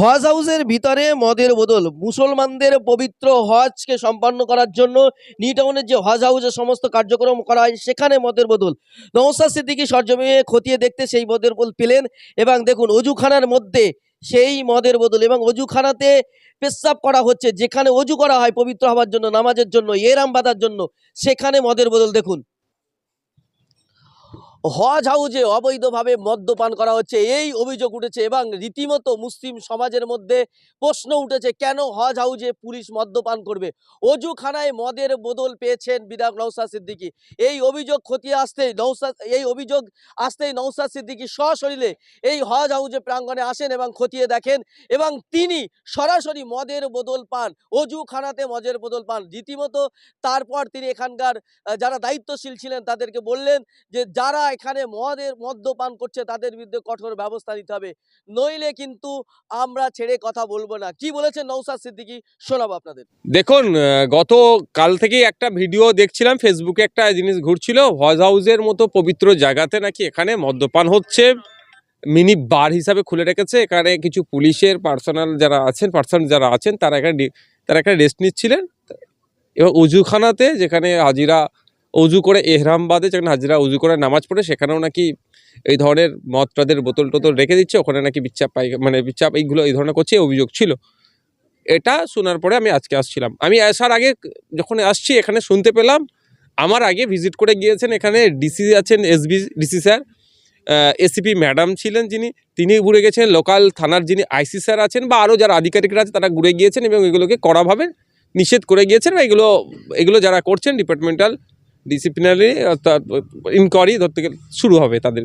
হজ হাউসের ভিতরে মদের বদল, মুসলমানদের পবিত্র হজকে সম্পন্ন করার জন্য নিউ টাউনের যে হজ হাউসের সমস্ত কার্যক্রম করা হয়, সেখানে মদের বদল। নৌসাদ সিদ্দিকি সরজমিনে খতিয়ে দেখতে সেই মদের বদল পেলেন এবং দেখুন, অজুখানার মধ্যে সেই মদের বদল এবং অজুখানাতে পেশাব করা হচ্ছে, যেখানে অজু করা হয় পবিত্র হওয়ার জন্য, নামাজের জন্য, এরাম বাঁধার জন্য, সেখানে মদের বদল দেখুন। হজ হাউজে অবৈধভাবে মদ্যপান করা হচ্ছে। এই অভিযোগ উঠেছে এবং রীতিমতো মুসলিম সমাজের মধ্যে প্রশ্ন উঠেছে, কেন হজ হাউজে পুলিশ মদ্যপান করবে? অজুখানায় মদের বদল পেয়েছেন বিধায়ক নৌসাদ সিদ্দিকী। এই অভিযোগ খতিয়ে আসতেই নৌসাদ এই অভিযোগ আসতেই নৌসাদ সিদ্দিকী সশরীরে এই হজ হাউজে প্রাঙ্গণে আসেন এবং খতিয়ে দেখেন এবং তিনি সরাসরি মদের বদল পান, অজুখানাতে মদের বদল পান। রীতিমতো তারপর তিনি এখানকার যারা দায়িত্বশীল ছিলেন তাদেরকে বললেন যে, যারা এখানে মদের, মদ্যপান করছে তাদের বিরুদ্ধে কঠোর ব্যবস্থা নিতে হবে। নইলে কিন্তু আমরা ছেড়ে কথা বলব না। কি বলেছেন নৌসাদ সিদ্দিকী? শোনাবো আপনাদের। দেখুন গত কাল থেকেই একটা ভিডিও দেখছিলাম, ফেসবুকে একটা জিনিস ঘুরছিল হজ হাউসের মতো পবিত্র জায়গাতে নাকি এখানে মদ্যপান হচ্ছে। মিনি বার হিসাবে খুলে রেখেছে, এখানে কিছু পুলিশের পার্সোনাল যারা আছেন, পার্সন যারা আছেন, তারা এখানে তারা এখানে রেস্ট নিচ্ছিলেন। এবার উজুখানাতে যেখানে হাজিরা উজু করে এহরাম বাদে যেখানে হাজিরা উজু করে নামাজ পড়ে, সেখানেও নাকি এই ধরনের মদ টদের বোতল টোতল রেখে দিচ্ছে, ওখানে নাকি বিচাপ পাই মানে বিচাপ এইগুলো এই ধরনের করছে অভিযোগ ছিল। এটা শোনার পরে আমি আজকে আসছিলাম। আমি আসার আগে যখন আসছি, এখানে শুনতে পেলাম, আমার আগে ভিজিট করে গিয়েছেন এখানে ডিসি আছেন SB DC sir ACP madam ছিলেন যিনি, তিনি ঘুরে গেছেন, লোকাল থানার যিনি আইসি স্যার আছেন, বা আরও যারা আধিকারিকরা আছে, তারা ঘুরে গিয়েছেন এবং এগুলোকে কড়াভাবে নিষেধ করে গিয়েছেন, বা এগুলো এগুলো যারা করছেন ডিপার্টমেন্টাল ডিসিপ্লিনারি অর্থাৎ ইনকোয়ারি ধরতে গেলে শুরু হবে তাদের।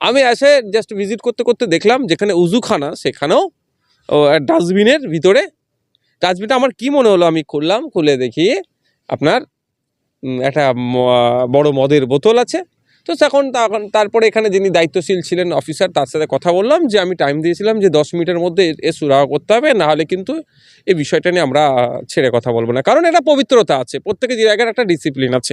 আমি এসে জাস্ট ভিজিট করতে করতে দেখলাম যেখানে উজুখানা, সেখানেও ডাস্টবিনের ভিতরে ডাস্টবিনটা আমার কি মনে হলো আমি খুললাম, খুলে দেখি, আপনার একটা বড় মদের বোতল আছে তো তখন তারপরে এখানে যিনি দায়িত্বশীল ছিলেন অফিসার তার সাথে কথা বললাম যে আমি টাইম দিয়েছিলাম যে দশ মিনিটের মধ্যে এ- সুরাহ করতে হবে নাহলে কিন্তু এই বিষয়টা নিয়ে আমরা ছেড়ে কথা বলব না। কারণ এটা পবিত্রতা আছে, প্রত্যেকের জায়গার একটা ডিসিপ্লিন আছে।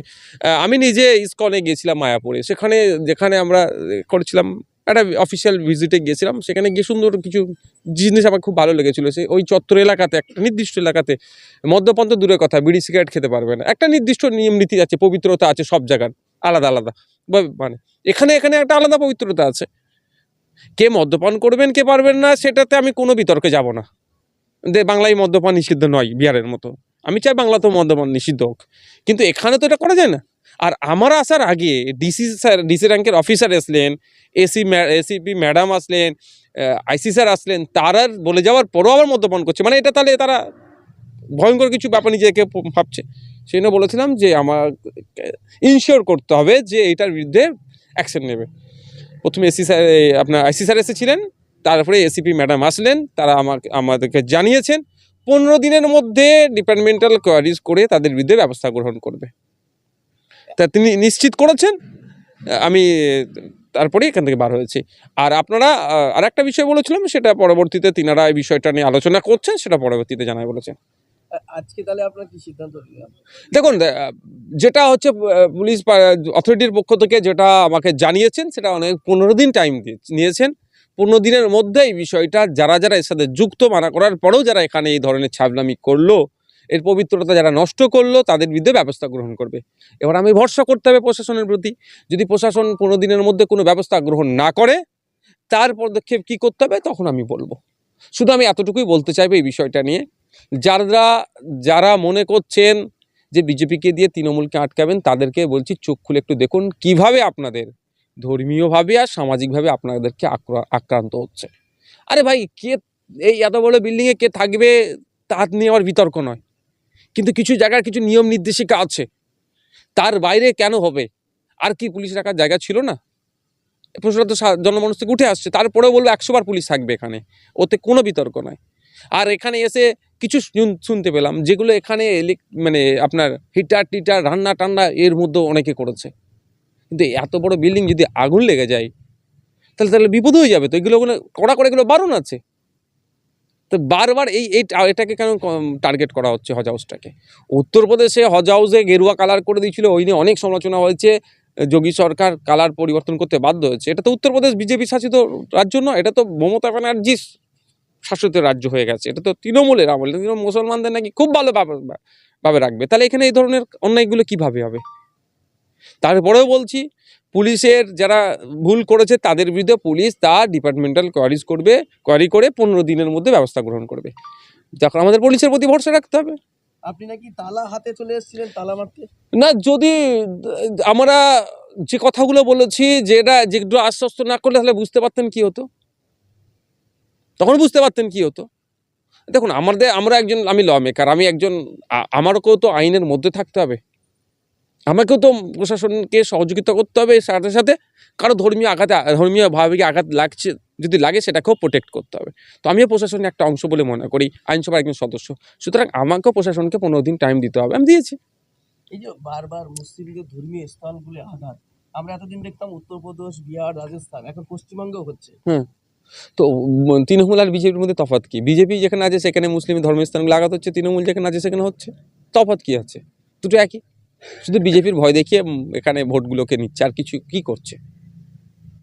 আমি নিজে ইস্কনে গিয়েছিলাম মায়াপুরে, সেখানে যেখানে আমরা করেছিলাম একটা অফিসিয়াল ভিজিটে গিয়েছিলাম। সেখানে গিয়ে সুন্দর কিছু জিনিস আমার খুব ভালো লেগেছিলো। সে ওই চত্বর এলাকাতে, একটা নির্দিষ্ট এলাকাতে মদ্যপান তো দূরের কথা, বিড়ি সিগারেট খেতে পারবে না। একটা নির্দিষ্ট নিয়ম নীতি আছে, পবিত্রতা আছে সব জায়গার, আলাদা আলাদা। মানে এখানে এখানে একটা আলাদা পবিত্রতা আছে। কে মদ্যপান করবেন, কে পারবেন না, সেটাতে আমি কোনো বিতর্কে যাব না। দে, বাংলায় মদ্যপান নিষিদ্ধ নয়, বিহারের মতো। আমি চাই বাংলাতেও মদ্যপান নিষিদ্ধ হোক। কিন্তু এখানে তো এটা করা যায় না। আর আমার আসার আগে ডিসি স্যার ডিসি র্যাঙ্কের অফিসার আসলেন এসি এসিপি ম্যাডাম আসলেন আইসি স্যার আসলেন, তারা বলে যাওয়ার পরও আবার মদ্যপান করছে। মানে এটা তাহলে তারা ভয়ঙ্কর কিছু ব্যাপার নিজেকে ভাবছে। সেই জন্য বলেছিলাম যে আমার ইনশিওর করতে হবে যে এটার বিরুদ্ধে অ্যাকশন নেবে। প্রথমে এসি স্যার আপনার আইসি স্যার এসেছিলেন, তারপরে এসিপি ম্যাডাম আসলেন, তারা আমাকে, আমাদেরকে জানিয়েছেন, পনেরো দিনের মধ্যে ডিপার্টমেন্টাল কোয়ারিজ করে তাদের বিরুদ্ধে ব্যবস্থা গ্রহণ করবে। তা তিনি নিশ্চিত করেছেন? আমি তারপরে এখান থেকে বার হয়েছি। আর আপনারা আর একটা বিষয় বলেছিলাম সেটা পরবর্তীতে তিনারা এই বিষয়টা নিয়ে আলোচনা করছেন সেটা পরবর্তীতে জানাই বলেছেন। আজকে তাহলে আপনার কি সিদ্ধান্ত দেখুন যেটা হচ্ছে পুলিশ অথরিটির পক্ষ থেকে যেটা আমাকে জানিয়েছেন সেটা অনেক পনেরো দিন টাইম নিয়েছেন। পনেরো দিনের মধ্যে এই বিষয়টা যারা যারা এর সাথে যুক্ত মানা করার পরেও যারা এখানে এই ধরনের ছাবলামি করল এর পবিত্রতা যারা নষ্ট করল, তাদের বিরুদ্ধে ব্যবস্থা গ্রহণ করবে। এবার আমি ভরসা করতে হবে প্রশাসনের প্রতি। যদি প্রশাসন পনেরো দিনের মধ্যে কোনো ব্যবস্থা গ্রহণ না করে, তার পদক্ষেপ কী করতে হবে তখন আমি বলব। শুধু আমি এতটুকুই বলতে চাইব এই বিষয়টা নিয়ে। যারা যারা মনে করছেন যে বিজেপিকে দিয়ে তৃণমূলকে আটকাবেন, তাদেরকে বলছি চোখ খুলে একটু দেখুন কীভাবে আপনাদের ধর্মীয়ভাবে আর সামাজিকভাবে আপনাদেরকে আক্রা- আক্রান্ত হচ্ছে। আরে ভাই, কে, এই এত বড় বিল্ডিংয়ে কে থাকবে তা নিয়ে আমার বিতর্ক নয়। কিন্তু কিছু জায়গার কিছু নিয়ম নির্দেশিকা আছে। তার বাইরে কেন হবে? আর কি পুলিশ রাখার জায়গা ছিল না? প্রশ্নটা তো জনমানুষ থেকে উঠে আসছে। তারপরেও বলব একশো বার পুলিশ থাকবে এখানে। ওতে কোনো বিতর্ক নয় আর এখানে এসে কিছু শুনতে পেলাম, যেগুলো এখানে মানে আপনার হিটার টিটার, রান্না টান্না এর মধ্যেও অনেকে করেছে। কিন্তু এত বড় বিল্ডিং যদি আগুন লেগে যায়, তাহলে তাহলে বিপদ হয়ে যাবে তো? এগুলো ওগুলো কড়া করে এগুলো বারণ আছে? তো বারবার এই এই এটাকে কেন টার্গেট করা হচ্ছে হজ হাউসটাকে উত্তরপ্রদেশে হজ হাউসে গেরুয়া কালার করে দিয়েছিল, ওই নিয়ে অনেক সমালোচনা হয়েছে। যোগী সরকার কালার পরিবর্তন করতে বাধ্য হয়েছে। এটা তো উত্তরপ্রদেশ বিজেপি শাসিত রাজ্য নয়, এটা তো মমতা ব্যানার্জি শাসিত রাজ্য হয়ে গেছে। এটা তো তৃণমূলের আমল তৃণমূল মুসলমানদের নাকি খুব ভালো ভাবে- রাখবে। তাহলে এখানে এই ধরনের অন্যায়গুলো কীভাবে হবে? তারপরেও বলছি পুলিশের যারা ভুল করেছে তাদের বিরুদ্ধে পুলিশ তার ডিপার্টমেন্টাল কোয়ারিজ করবে কোয়ারি করে পনেরো দিনের মধ্যে ব্যবস্থা গ্রহণ করবে। তখন আমাদের পুলিশের প্রতি ভরসা রাখতে হবে। আপনি নাকি তালা হাতে চলে এসেছিলেন তালা মারতে? না যদি আমরা যে কথাগুলো বলেছি যেটা যেগুলো আশ্বস্ত না করলে তাহলে বুঝতে পারতেন কি হতো? তখন বুঝতে পারতেন কি হতো? দেখুন আমাদের আমরা একজন আমি ল মেকার আমি একজন আমারকেও তো আইনের মধ্যে থাকতে হবে। আমাকেও তো প্রশাসনকে সহযোগিতা করতে হবে এর সাথে সাথে কারও ধর্মীয় আঘাতে ধর্মীয় ভাবে আঘাত লাগছে যদি লাগে সেটাকেও প্রোটেক্ট করতে হবে। তো আমিও প্রশাসনের একটা অংশ বলে মনে করি আইনসভার একজন সদস্য। সুতরাং আমাকেও প্রশাসনকে পনেরো দিন টাইম দিতে হবে আমি দিয়েছি। এই যে বারবার মুসলিমদের ধর্মীয় স্থানগুলি আঘাত আমরা এতদিন দেখতাম উত্তরপ্রদেশ বিহার রাজস্থান এখন পশ্চিমবঙ্গেও হচ্ছে। হ্যাঁ তো তৃণমূল আর বিজেপির মধ্যে তফাৎ কি? বিজেপি যেখানে আছে সেখানে মুসলিম ধর্মস্থানগুলো আঘাত হচ্ছে তৃণমূল যেখানে আছে সেখানে হচ্ছে। তফাৎ কি আছে? দুটো একই? শুধু বিজেপির ভয় দেখিয়ে এখানে ভোটগুলোকে নিচ্ছে আর কিছু কি করছে?